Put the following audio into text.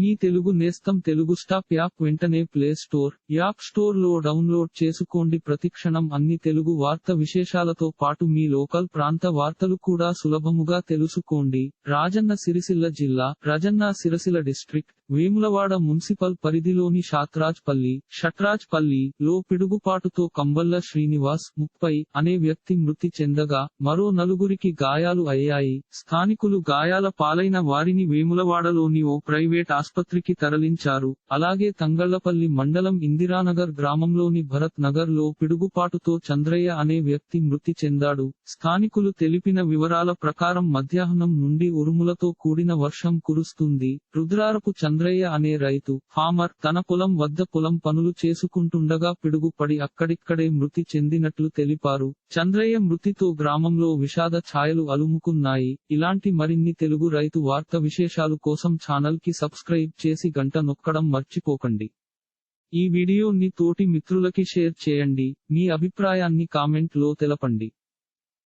మీ తెలుగు నేస్తం Telugu stop app వెంటనే play store app స్టోర్లో డౌన్లోడ్ చేసుకోండి. ప్రతిక్షణం అన్ని తెలుగు వార్త విశేషాలతో పాటు మీ లోకల్ ప్రాంత వార్తలు కూడా సులభముగా తెలుసుకోండి. రాజన్న సిరిసిల్ల జిల్లా రాజన్న సిరిసిల్ల డిస్ట్రిక్ట్. వేములవాడ మున్సిపల్ పరిధిలోని షాత్రాజ్పల్లి షట్రాజ్పల్లి లో పిడుగుపాటుతో కంబల్ల శ్రీనివాస్ ముప్పై అనే వ్యక్తి మృతి చెందగా మరో నలుగురికి గాయాలు అయ్యాయి. స్థానికులు గాయాల పాలైన వారిని వేములవాడలోని ఓ ప్రైవేట్ ఆస్పత్రికి తరలించారు. అలాగే తంగళ్ళపల్లి మండలం ఇందిరానగర్ గ్రామంలోని భరత్ నగర్లో పిడుగుపాటుతో చంద్రయ్య అనే వ్యక్తి మృతి చెందాడు. స్థానికులు తెలిపిన వివరాల ప్రకారం మధ్యాహ్నం నుండి ఉరుములతో కూడిన వర్షం కురుస్తుంది. రుద్రారపు చంద్రయ్య అనే రైతు ఫామర్ తన పొలం వద్ద పొలం పనులు చేసుకుంటుండగా పిడుగుపడి అక్కడిక్కడే మృతి చెందినట్లు తెలిపారు. చంద్రయ్య మృతితో గ్రామంలో విషాద ఛాయలు అలుముకున్నాయి. ఇలాంటి మరిన్ని తెలుగు రైతు వార్త విశేషాలు కోసం ఛానల్కి సబ్స్క్రైబ్ చేసి గంట నొక్కడం మర్చిపోకండి. ఈ వీడియోని తోటి మిత్రులకి షేర్ చేయండి. మీ అభిప్రాయాన్ని కామెంట్లో తెలపండి.